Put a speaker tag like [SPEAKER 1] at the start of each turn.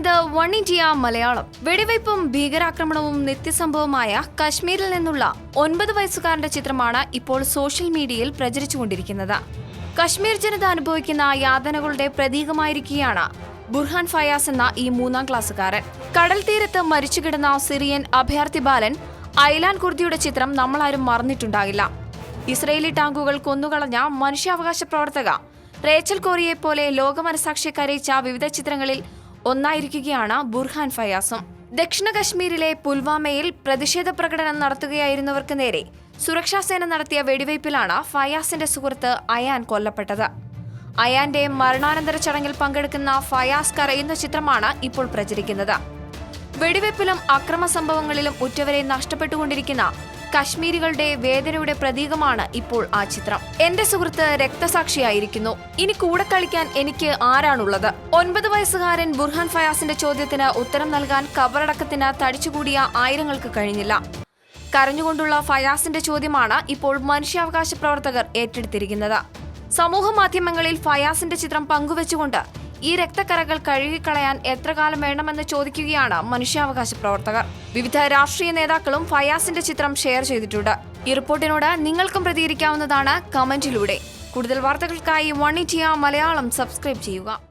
[SPEAKER 1] ഇത് one India Malayalam വെടിവയ്പും ഭീകരാക്രമണവും നിത്യസംഭവമായ കശ്മീരിൽ നിന്നുള്ള ഒൻപത് വയസ്സുകാരന്റെ ചിത്രമാണ് ഇപ്പോൾ സോഷ്യൽ മീഡിയയിൽ പ്രചരിച്ചുകൊണ്ടിരിക്കുന്നത്. കശ്മീർ ജനത അനുഭവിക്കുന്ന യാതനകളുടെ പ്രതീകമായിരിക്കുകയാണ് ബുർഹാൻ ഫയാസ് എന്ന ഈ മൂന്നാം ക്ലാസ്സുകാരൻ. കടൽ തീരത്ത് മരിച്ചുകിടന്ന സിറിയൻ അഭയാർത്ഥി ബാലൻ ഐലാൻ കുർദിയുടെ ചിത്രം നമ്മളാരും മറന്നിട്ടുണ്ടാകില്ല. ഇസ്രയേലി ടാങ്കുകൾ കൊന്നുകളഞ്ഞ മനുഷ്യാവകാശ പ്രവർത്തക റേച്ചൽ കോറിയെ പോലെ ലോകമനസാക്ഷിയെ കരയിച്ച വിവിധ ചിത്രങ്ങളിൽ ഒന്നായിരിക്കുകയാണ് ബുർഹാൻ ഫയാസും. ദക്ഷിണ കശ്മീരിലെ പുൽവാമയിൽ പ്രതിഷേധ പ്രകടനം നടത്തുകയായിരുന്നവർക്ക് നേരെ സുരക്ഷാസേന നടത്തിയ വെടിവയ്പിലാണ് ഫയാസിന്റെ സുഹൃത്ത് അയാൻ കൊല്ലപ്പെട്ടത്. അയാന്റെ മരണാനന്തര ചടങ്ങിൽ പങ്കെടുക്കുന്ന ഫയാസ് കരയുന്ന ചിത്രമാണ് ഇപ്പോൾ പ്രചരിക്കുന്നത്. വെടിവെപ്പിലും അക്രമ സംഭവങ്ങളിലും ഉറ്റവരെ നഷ്ടപ്പെട്ടുകൊണ്ടിരിക്കുന്ന കശ്മീരികളുടെ വേദനയുടെ പ്രതീകമാണ് ഇപ്പോൾ ആ ചിത്രം. എന്റെ സുഹൃത്ത് രക്തസാക്ഷിയായിരിക്കുന്നു. ഇനി കൂടെ കളിക്കാൻ എനിക്ക് ആരാണുള്ളത്? ഒൻപത് വയസ്സുകാരൻ ബുർഹാൻ ഫയാസിന്റെ ചോദ്യത്തിന് ഉത്തരം നൽകാൻ കബറടക്കത്തിന് തടിച്ചുകൂടിയ ആയിരങ്ങൾക്ക് കഴിഞ്ഞില്ല. കരഞ്ഞുകൊണ്ടുള്ള ഫയാസിന്റെ ചോദ്യമാണ് ഇപ്പോൾ മനുഷ്യാവകാശ പ്രവർത്തകർ ഏറ്റെടുത്തിരിക്കുന്നത്. സമൂഹ മാധ്യമങ്ങളിൽ ഫയാസിന്റെ ചിത്രം പങ്കുവച്ചുകൊണ്ട് ഈ രക്തക്കറകൾ കഴുകിക്കളയാൻ എത്ര കാലം വേണമെന്ന് ചോദിക്കുകയാണ് മനുഷ്യാവകാശ പ്രവർത്തകർ. വിവിധ രാഷ്ട്രീയ നേതാക്കളും ഫയാസിന്റെ ചിത്രം ഷെയർ ചെയ്തിട്ടുണ്ട്. ഈ റിപ്പോർട്ടിനോട് നിങ്ങൾക്കും പ്രതികരിക്കാവുന്നതാണ് കമന്റിലൂടെ. കൂടുതൽ വാർത്തകൾക്കായി വൺ ഇന്ത്യ മലയാളം സബ്സ്ക്രൈബ് ചെയ്യുക.